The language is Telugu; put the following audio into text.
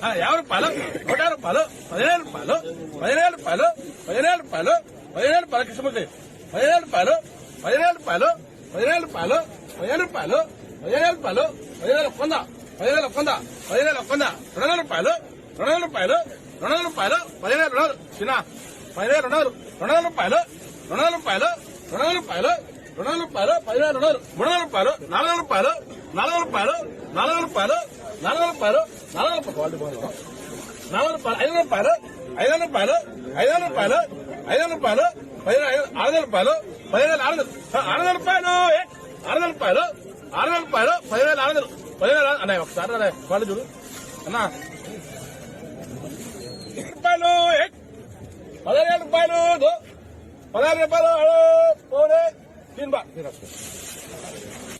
ఆ, యాభై రూపాయలు నూట యాభై రూపాయలు పదిహేను రూపాయలు పదిహేను రూపాయలు పదిహేను రూపాయలు పదిహేను రూపాయలు కృష్ణమూర్తి పదిహేను రూపాయలు పదిహేను రూపాయలు పదిహేను రూపాయలు పదిహేను రూపాయలు పదిహేను రూపాయలు పదిహేను కొంద పదిహేను కొంద పదిహేను కొంద రెండు వందల రూపాయలు రెండు వందల రూపాయలు రెండు వందల రూపాయలు పదిహేను రెండు చిన్న పదిహేను రెండు రెండు వందల రూపాయలు రెండు వందల రూపాయలు రెండు వందల రూపాయలు రెండు వందల రూపాయలు పదివేల మూడు వందల రూపాయలు నాలుగు వందల రూపాయలు నాలుగు వందల రూపాయలు నాలుగు వందల రూపాయలు నాలుగు వందల రూపాయలు నాలుగు వందల రూపాయలు. నాలుగు రూపాయలు ఐదు రూపాయలు ఐదు వందల రూపాయలు ఐదు వందల రూపాయలు ఐదు వందల రూపాయలు పది ఐదు- ఆరు వందల రూపాయలు పదిహేను ఆరు ఆరు వందల రూపాయలు ఆరు వందల రూపాయలు ఆరు వందల రూపాయలు పదివేల ఆరు వందలు పదివేల ఆరు- అన్నయ్య ఒకసారి అన్నయ్య వాళ్ళు చూడు. అన్నా. రూపాయలు పదహారు రూపాయలు పదహారు రూపాయలు Gracias.